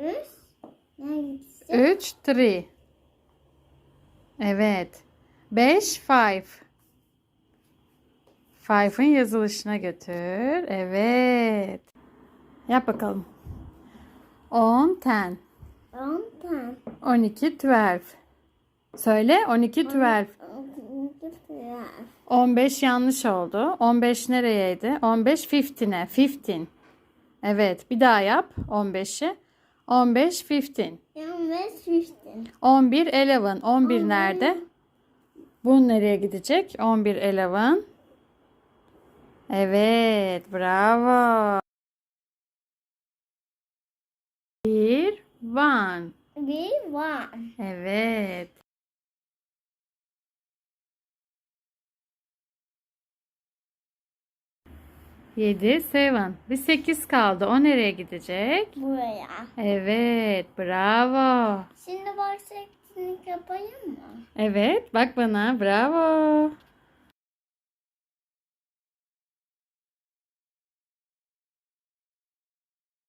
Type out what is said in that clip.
Üç. Hangisi? 3, 3. Evet. 5, 5. 5'ın yazılışına götür. Evet. Yap bakalım. 10, 10. On tane. 12, 12. Söyle 12, 12. Ya. 15 yanlış oldu. 15 nereyeydi? 15 15'e. 15. Evet, bir daha yap 15'i. 15 15. Yalnız fifteen. 11 11. 11 nerede? Bu nereye gidecek? 11 11. Evet, bravo. 1 1. Bir var. Evet. Yedi, seven. Bir sekiz kaldı. O nereye gidecek? Buraya. Evet, bravo. Şimdi başlık yapayım mı? Evet, bak bana. Bravo.